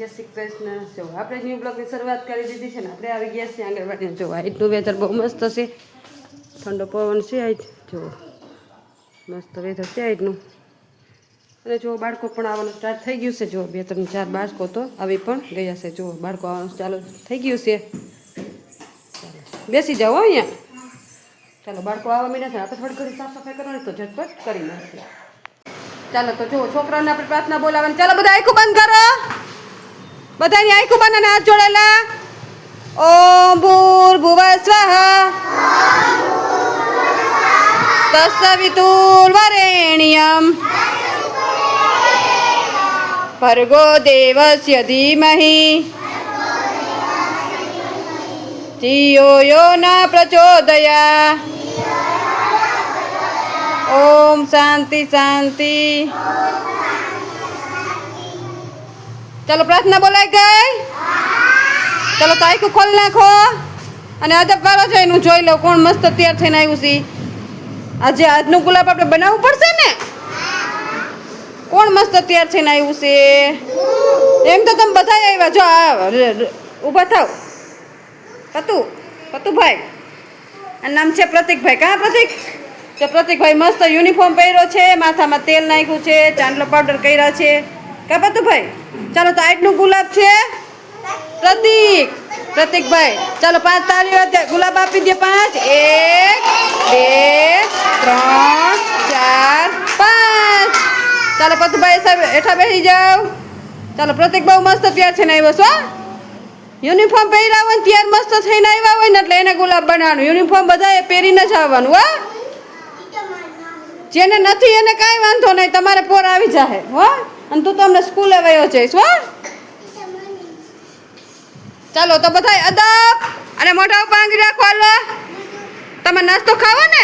જય શ્રી કૃષ્ણ જો આપણે ન્યૂ બ્લોગની શરૂઆત કરી દીધી છે ને, આપણે આવી ગયા છીએ આંગણવાડી જો આજનું વેધર બહુ મસ્ત છે. ઠંડો પવન છે આજ. જો મસ્ત વેધર છે આજનું. અને જો બાળકો પણ આવવાનું સ્ટાર્ટ થઈ ગયું છે. જો બે, ત્રણ, ચાર બાળકો તો આવી પણ ગયા છે. જો બાળકો આવવાનું ચાલુ થઈ ગયું છે. બેસી જાઓ અહીંયા. ચાલો, બાળકો આવવા મળ્યા છે. આપણે થોડી ઘણી સાફ સફાઈ કરવાની તો ઝટપટ કરી નાખીએ. ચાલો, તો જો છોકરાઓને આપણે પ્રાર્થના બોલાવવાની. ચાલો, બધા આખું બંધ કરો. બધાની ન્યાય બંધ અને હાથ જોડેલા ઓમ ભૂર ભુવ સ્વ તસ્વિતુર્વરેણ્યમ ભર્ગો દેવસ્ય ધીમહિ. ધિયો યો ન પ્રચોદયા. ઓમ શાંતિ શાંતિ. ચાલો પ્રાર્થના બોલાઈ ગઈ? ચાલો તો આખું ખોલ નાખો. અને અદબ વાળો છે, એનું જોઈ લો કોણ મસ્ત તૈયાર થઈને આવ્યું છે. આજે આજનું ગુલાબ આપણે બનાવવું પડશે ને? કોણ મસ્ત તૈયાર થઈને આવ્યું છે? એમ તો તમે બધા આવ્યા. જો ઊભા થાવ. પતુ, પતુભાઈ. આ નામ છે પ્રતિકભાઈ. કાં પ્રતિક? તો પ્રતિકભાઈ મસ્ત યુનિફોર્મ પહેર્યો છે, માથામાં તેલ નાખ્યું છે, ચાંદલો પાવડર કર્યા છે. કા પતુભાઈ? ચાલો તો આજનું ગુલાબ છે. પ્રતિક. પ્રતિકભાઈ, ચાલો પાંચ તાળીઓ ગુલાબ આપી દે પાંચ. એક, બે, ત્રણ, ચાર, પાંચ. ચાલો પતુભાઈ સાહેબ હેઠા બેસી જાઓ. ચાલો પ્રતિક બહુ મસ્ત તૈયાર ને આવ્યો છો યુનિફોર્મ પહેર્યા હોય ને ત્યાર મસ્ત થઈને આવ્યા હોય ને એટલે એને ગુલાબ બનાવવાનું. યુનિફોર્મ બધાએ પહેરીને જ આવવાનું, હો. જેને નથી એને કાંઈ વાંધો નહીં, તમારે પોર આવી જાય હો. અને તું તો અમને સ્કૂલે વયો જઈશ, હો? ચાલો, તો બધાય અદબ અને મોટા ઉપર આંગળી રાખો તમે નાસ્તો ખાવો ને?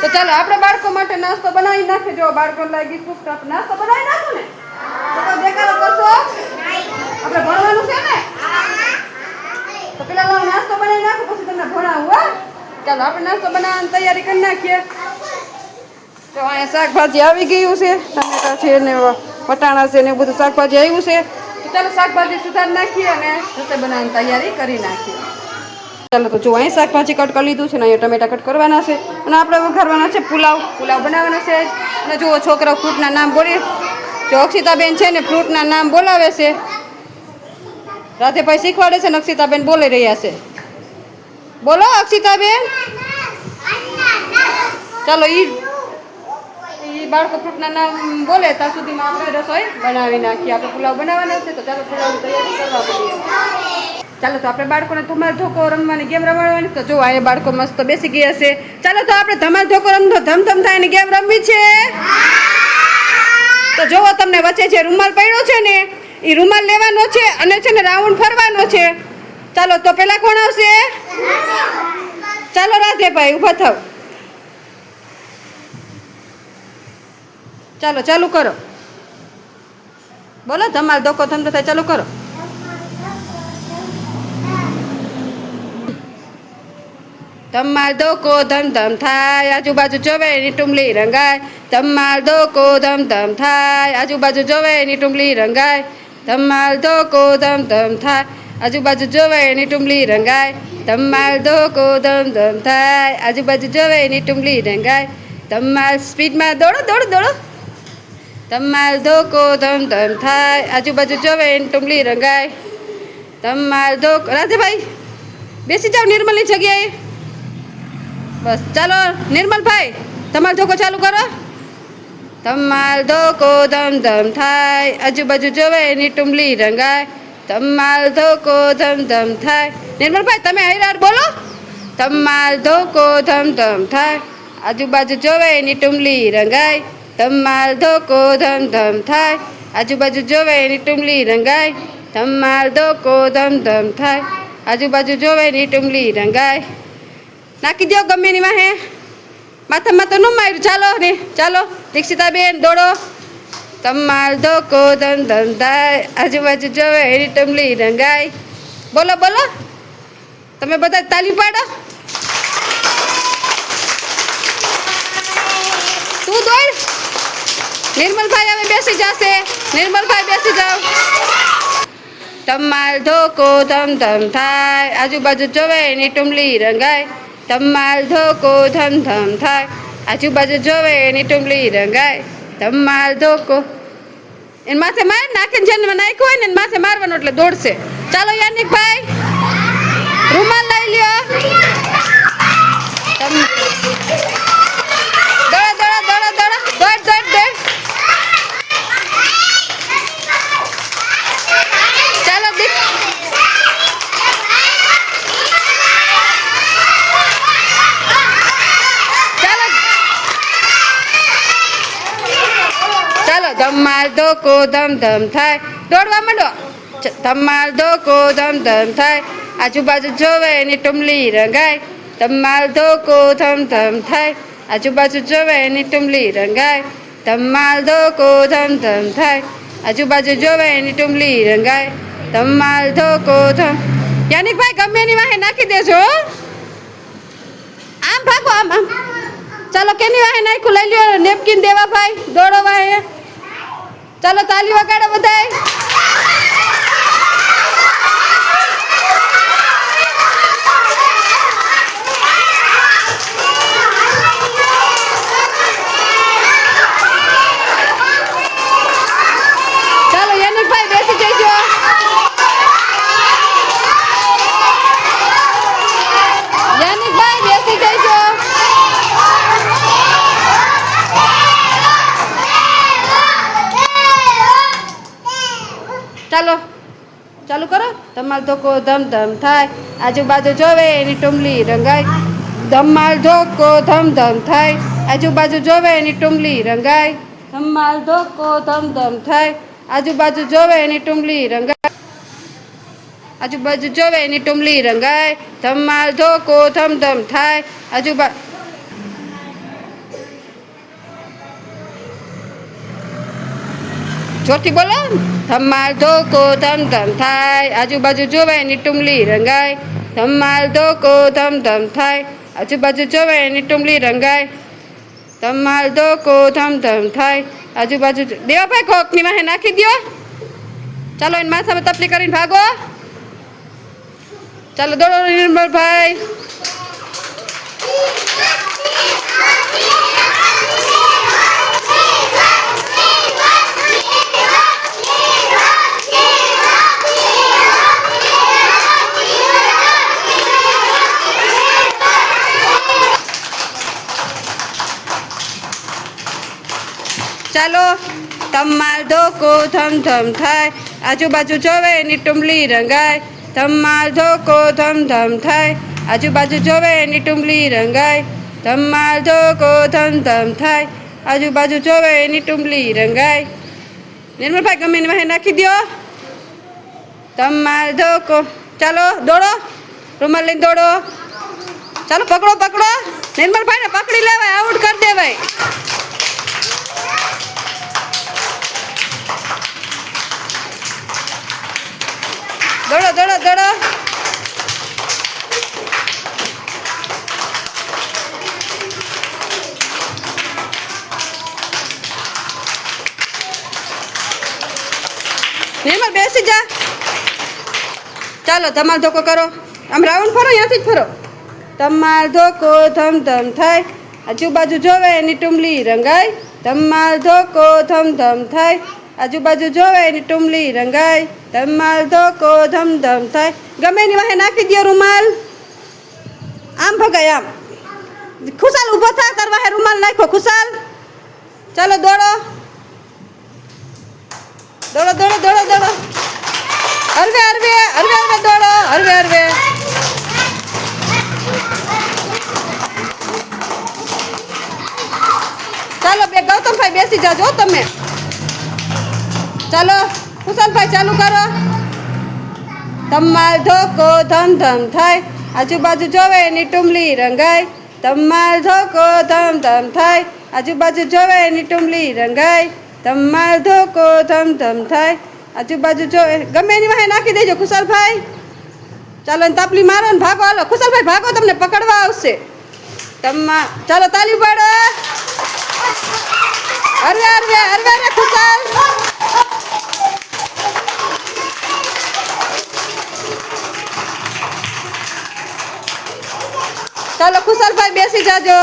તો ચાલો, આપણે બાળકો માટે નાસ્તો બનાવી નાખીએ. જો બાળકો લાગી તો નાસ્તો બનાવી નાખો ને? તો દેખાડો કરશો? આપણે ભણવાનું છે ને? તો પેલા નાસ્તો બનાવી નાખો, પછી તમને ભણાવું, હો. ચાલો, આપણે નાસ્તો બનાવવાની તૈયારી કરી નાખીએ. તો અહીંયા શાકભાજી આવી ગયું છે. ટમેટા છે ને વટાણા છે ને બધું શાકભાજી આવ્યું છે. તો ચાલો શાકભાજી સુધારી નાખીએ અને રસોઈ બનાવવાની તૈયારી કરી નાખીએ. ચાલો તો જો અહીં શાકભાજી કટ કરી લીધું છે ને અહીંયા ટમેટા કટ કરવાના છે. અને આપણે વઘારવાના છે પુલાવ. પુલાવ બનાવવાનો છે. અને જુઓ છોકરા ફ્રૂટના નામ બોલી. જો અક્ષિતાબેન છે ને ફ્રૂટના નામ બોલાવે છે. રાધેભાઈ શીખવાડે છે ને અક્ષિતાબેન બોલી રહ્યા છે. બોલો અક્ષિતાબેન. ચાલો ઈ ઈ બાળકો ફ્રૂટના નામ બોલે, ત્યાં સુધીમાં આપણે રસોઈ બનાવી નાખીએ. આપણે પુલાવ બનાવવાના છે, તો ચાલો પુલાવ તૈયારી કરવા પડીએ ચાલો તો આપણે બાળકોને ધમાલ ધોકો રમવાની ગેમ રમાડવાની. તો જો, અહીંયા બાળકો મસ્ત બેસી ગયા છે. ચાલો તો આપણે ધમાલ ધોકો રમતો ધમધમ થાય ને ગેમ રમવી છે. તો જોવો તમને વચ્ચે જે રૂમાલ પડ્યો છે ને એ રૂમાલ લેવાનો છે અને છે ને રાઉન્ડ ફરવાનો છે. ચાલો તો પેલા કોણ આવશે? ચાલો રાધેભાઈ, ઊભા થાવ. ચાલો, ચાલુ કરો. બોલો, ધમાલ, ધોકો ધમધો થાય, ચાલુ કરો. ધમાલ, ધોકો ધમ ધમ થાય, આજુબાજુ જોવે એની ટુમલી રંગાય. ધમાલ, ધોકો ધમ ધમ થાય, આજુબાજુ જોવે એની ટુમલી રંગાય. ધમાલ, ધોકો ધમ ધમ થાય, આજુબાજુ જોવે એની ટુમલી રંગાય. ધમાલ, ધોકો ધમ ધમ થાય, આજુબાજુ જોવે એની ટુમલી રંગાય. ધમાલ સ્પીડમાં દોડો દોડો દોડો. ધમાલ ધોકો ધમ ધમ થાય. આજુબાજુ જોવે એની ટુમલી રંગાય. ધમાલ ધોકો રાધેભાઈ, બેસી જાઓ નિર્મલની જગ્યાએ. બસ, ચાલો, નિર્મલભાઈ, તમારો ધોકો ચાલુ કરો. ધમાલ ધોકો ધમ ધમ થાય. આજુબાજુ જોવે એની ટુમલી રંગાય. ધમાલ ધોકો ધમ ધમ થાય. નિર્મલભાઈ, તમે હૈરાર બોલો. ધમાલ ધોકો ધમ ધમ થાય. આજુબાજુ જોવે એની ટુમલી રંગાય. ધમાલ ધોકો ધમ ધમ થાય. આજુબાજુ જોવે એની ટુમલી રંગાય. ધમાલ ધોકો ધમ ધમ થાય. આજુબાજુ જોવે એની ટુમલી રંગાય. નાખી દો ગમે એની વાહે. માથામાં તો ન માર્યું. ચાલો ને, ચાલો. દીક્ષિતાબેન, દોડો. તમાલ ધોકો ધમ ધમ થાય. આજુબાજુ જોવે એની ટમલી રંગાય. બોલો બોલો. તમે બધા તાલી પાડો. નિર્મલભાઈ હવે બેસી જશે. નિર્મલભાઈ બેસી જાઓ. તમાલ ધોકો ધમ ધમ થાય. આજુબાજુ જોવે એની ટુમલી રંગાય. તમાલ ધોકો ધમ ધમ થાય. આજુબાજુ જોવે એની ટુમલી રંગાય. તમાલ ધોકો. એને માથે માર નાખીને જેને નાખ્યું હોય ને એને માથે મારવાનું એટલે દોડશે. ચાલો યાનિકભાઈ, રૂમાલ લઈ લ્યો તમ દોડો દોડો દોડો દોડો દોડ દોડ દોડ ચાલો દીપ ચાલો ચાલો ધમાલ ધોકો ધમ ધમ થાય. દોડવા માંડો. ધમાલ ધોકો ધમ ધમ થાય. આજુબાજુ જોવે એની ટુમલી રંગાય. ધમાલ ધોકો ધમ ધમ થાય. આજુબાજુ જોવે એની ટુમલી રંગાય. ધમાલ ધોકો ધમ ધમ થાય. આજુબાજુ જોવે એની ટુમલી રંગાય. ધમાલ ધોકો, ધમ. યાનિકભાઈ, ગમે એની વાહે નાખી દેજો. આમ ભાગો, આમ આમ. ચાલો, કેની વાહે નાખ્યું? લઈ લ્યો, નેપકિન દેવા ભાઈ દોડો વાહે. ચાલો તાલી વગાડો બધાય ચાલો યાનિકભાઈ બેસી જજો યાનિકભાઈ બેસી જજો ચાલો, ચાલુ કરો. ધમાલ ધોકો, ધમ ધમ થાય. આજુબાજુ જોવે, એની ટુમલી રંગાય. ધમાલ ધોકો, ધમ ધમ થાય. આજુબાજુ જોવે, એની ટુમલી રંગાય. ધમાલ ધોકો, ધમ ધમ થાય. આજુબાજુ જોવે, એની ટુમલી રંગાય. આજુબાજુ જોવે, એની ટુમલી રંગાય. ધમાલ ધોકો, ધમ ધમ થાય. આજુબા જોરથી બોલો. ધમાલ ધોકો, ધમ ધમ થાય. આજુબાજુ જોવાય એની ટુમલી રંગાય. ધમાલ ધોકો, ધમ ધમ થાય. આજુબાજુ જોવાય એની ટુમલી રંગાય. ધમાલ ધોકો, ધમ ધમ થાય. આજુબાજુ દેવાભાઈ કોકની વાહે નાખી દ્યો. ચાલો, એને માથામાં તપલી કરીને ભાગો. ચાલો, દોડો નિર્મલભાઈ. ચાલો ધમાલ ધોકો ધમ ધમ થાય, આજુબાજુ જોવે એની ટુમલી રંગાય ધમાલ ધોકો ધમ ધમ થાય, આજુબાજુ જોવે એની ટુમલી રંગાય ધમાલ ધોકો ધમ ધમ થાય, આજુબાજુ જોવે એની ટુમલી રંગાય. નિર્મલભાઈ, ગમે એની વાહે નાખી દ્યો. ધમાલ ધોકો, ચાલો, દોડો, રૂમાલ લઈને દોડો. ચાલો, પકડો પકડો. નિર્મલભાઈને પકડી લેવાય આઉટ કરી દેવાય. દોડો દોડો દોડો. નિર્મલ, બેસી જા. ચાલો ધમાલ ધોકો કરો. આમ રાઉન્ડ ફરો, અહીંયાથી જ ફરો. ધમાલ ધોકો ધમ ધમ થાય. આજુબાજુ જોવે, એની ટુમલી રંગાય. ધમાલ ધોકો ધમ ધમ થાય. આજુબાજુ જોવે એની ટુમલી રંગાય ધમાલ ધોકો, ધમધમ ધમ થાય. ગમે એની વાહે નાખી દો રૂમાલ. આમ ભગાય આમ. ખુશાલ ઊભો થા, તાર વાહે રૂમાલ નાખો ખુશાલ. ચાલો દોડો. દોડો દોડો દોડો દોડો. હરવે હરવે હરવે હરવે, દોડો. હરવે હરવે. ચાલો બે ગૌતમભાઈ બેસી જાજો તમે. ચાલો કુશલભાઈ ચાલુ કરો. ધમાલ ધોકો ધમ ધમ થાય. આજુબાજુ જોવે એની ટુમલી રંગાય ધમાલ ધોકો ધમ ધમ થાય. આજુબાજુ જોવે એની ટુમલી રંગાય ધમાલ ધોકો ધમ ધમ થાય. આજુબાજુ જોવે, ગમે એની વાહે નાખી દેજો કુશલભાઈ. ચાલો ને તાપલી મારો ને ભાગો. હાલો, કુશલભાઈ, ભાગો, તમને પકડવા આવશે. તમા, ચાલો, તાલી પાડો અરે અરે અરે અરે કુશલ ચાલો કુશલભાઈ બેસી જાજો.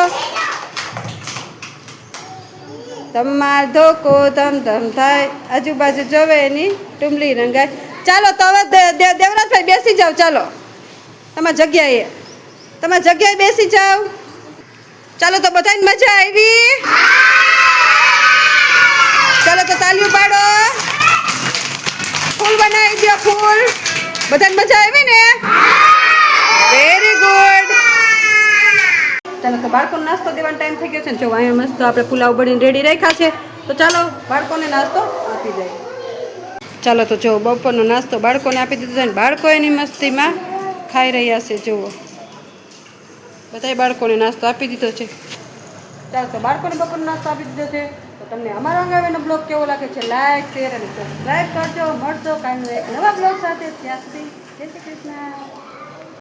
તમાર ધોકો ધમ ધમ થાય. આજુબાજુ જોવે એની ટુમલી રંગાય. ચાલો, તો હવે દેવરાજભાઈ બેસી જાઓ, ચાલો. તમારી જગ્યાએ. તમારી જગ્યાએ બેસી જાઓ. ચાલો તો બધાને મજા આવી. ચાલો તો તાલીઓ પાડો. ફૂલ બનાવી દો ફૂલ. બધાને મજા આવી ને? વેરી ગુડ ચાલો તો બાળકોને નાસ્તો દેવાનો ટાઈમ થઈ ગયો છે ને જો અહીંયા મસ્ત આપણે પુલાવ બળીને રેડી રાખ્યા છે. તો ચાલો બાળકોને નાસ્તો આપી દઈએ. ચાલો તો જો બપોરનો નાસ્તો બાળકોને આપી દીધો છે ને બાળકો એની મસ્તીમાં ખાઈ રહ્યા છે, જુઓ. બધાય બાળકોને નાસ્તો આપી દીધો છે. ચાલો તો બાળકોને બપોરનો નાસ્તો આપી દીધો છે. તો તમને અમારો અંગાવેનો બ્લોગ કેવો લાગે છે, લાઈક, શેર અને સબસ્ક્રાઈબ કરજો. મળજો કાંઈ એક નવા બ્લોગ સાથે. ત્યાં સુધી જય શ્રી કૃષ્ણ.